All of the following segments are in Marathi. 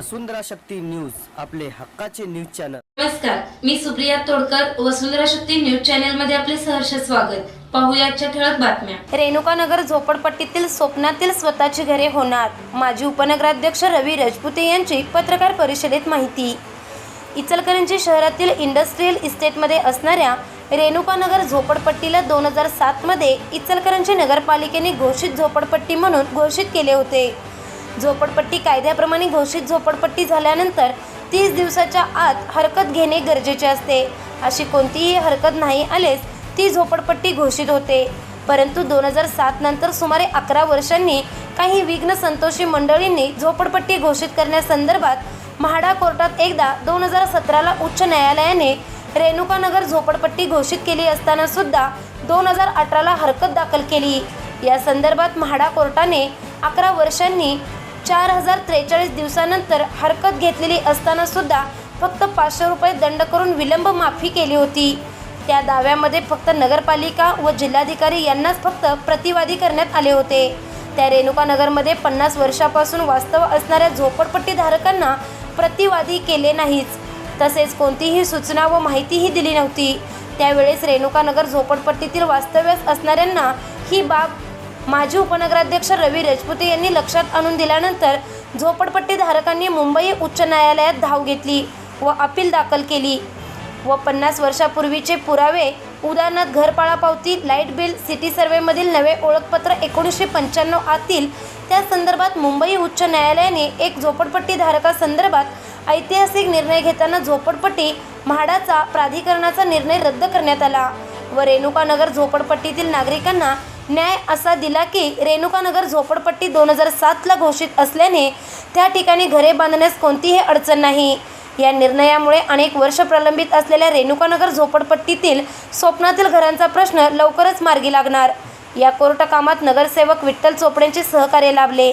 वसुंधरा शक्ती न्यूज आपले हक्काचे न्यूज चॅनल. नमस्कार मी सुप्रिया तोडकर वसुंधरा शक्ती न्यूज चॅनलमध्ये आपले सहर्ष स्वागत. पाहूया आजच्या ठळक बातम्या. रेणुकानगर झोपडपट्टीतील स्वप्नातील स्वतःची घरे होणार माजी उपनगराध्यक्ष रवी राजपुते यांची पत्रकार परिषदेत माहिती. इचलकरंजी शहरातील इंडस्ट्रीयल इस्टेटमध्ये असणाऱ्या रेणुकानगर झोपडपट्टीला दोन हजार सातमध्ये इचलकरंजी नगरपालिकेने घोषित झोपडपट्टी म्हणून घोषित केले होते. झोपडपट्टी कायद्याप्रमाणे घोषित झोपडपट्टी झाल्यानंतर तीस दिवसाच्या आत हरकत घेणे गरजेचे असते. अशी कोणतीही हरकत नाही आलेच ती झोपडपट्टी घोषित होते. परंतु दोन हजार सात नंतर सुमारे अकरा वर्षांनी काही विघ्न संतोषी मंडळींनी झोपडपट्टी घोषित करण्यासंदर्भात म्हाडा कोर्टात एकदा दोन हजार सतराला उच्च न्यायालयाने रेणुकानगर झोपडपट्टी घोषित केली असताना सुद्धा दोन हजार अठराला हरकत दाखल केली. या संदर्भात म्हाडा कोर्टाने अकरा वर्षांनी चार हजार त्रेचाळीस दिवसानंतर हरकत घेतलेली असताना सुद्धा फक्त पाचशे रुपये दंड करून विलंब माफी केली होती. त्या दाव्यामध्ये फक्त नगरपालिका व जिल्हाधिकारी यांनाच फक्त प्रतिवादी करण्यात आले होते. त्या रेणुकानगरमध्ये पन्नास वर्षापासून वास्तव असणाऱ्या झोपडपट्टीधारकांना प्रतिवादी केले नाहीच तसेच कोणतीही सूचना व माहितीही दिली नव्हती. त्यावेळेस रेणुकानगर झोपडपट्टीतील वास्तव्यास असणाऱ्यांना ही बाब माजी उपनगराध्यक्ष रवी राजपुते यांनी लक्षात आणून दिल्यानंतर झोपडपट्टी धारकांनी मुंबई उच्च न्यायालयात धाव घेतली व अपील दाखल केली व पन्नास वर्षापूर्वीचे पुरावे उदाहरणार्थ घरपाळा पावती लाइट बिल सिटी सर्वेमधील नवे ओळखपत्र एकोणीसशे पंच्याण्णव आतील त्या संदर्भात मुंबई उच्च न्यायालयाने एक झोपडपट्टी धारकासंदर्भात ऐतिहासिक निर्णय घेताना झोपडपट्टी म्हाडाचा प्राधिकरणाचा निर्णय रद्द करण्यात आला व रेणुकानगर झोपडपट्टीतील नागरिकांना न्याय असा दिला की रेणुकानगर झोपडपट्टी दोन हजार सातला घोषित असल्याने त्या ठिकाणी घरे बांधण्यास कोणतीही अडचण नाही. या निर्णयामुळे अनेक वर्ष प्रलंबित असलेल्या रेणुकानगर झोपडपट्टीतील स्वप्नातील घरांचा प्रश्न लवकरच मार्गी लागणार. या कोर्ट कामात नगरसेवक विठ्ठल चोपडेंचे सहकार्य लाभले.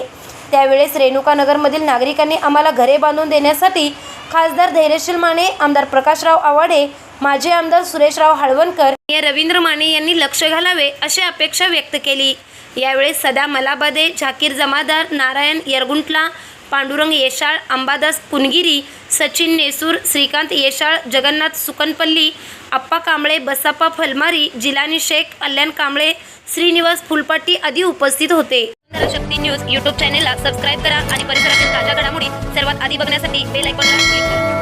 त्यावेळेस रेणुकानगरमधील नागरिकांनी आम्हाला घरे बांधून देण्यासाठी खासदार धैर्यशील माने आमदार प्रकाशराव आवाडे माजी आमदार सुरेशराव हळवणकर या रवींद्र माने यांनी लक्ष घालावे अशी अपेक्षा व्यक्त केली. यावेळेस सदा मलाबादे झाकीर जमादार नारायण यरगुंटला पांडुरंग येशाळ अंबादास पुनगिरी सचिन नेसूर श्रीकांत येशाळ जगन्नाथ सुकनपल्ली आप्पा कांबळे बसप्पा फलमारी जिलानी शेख कल्याण कांबळे श्रीनिवास फुलपाटी आदी उपस्थित होते. शक्ती न्यूज यूट्यूब चॅनेलला सबस्क्राईब करा आणि परिसरातील ताज्या घडामोडी सर्वात आधी बघण्यासाठी बेल आयकॉनला क्लिक करा.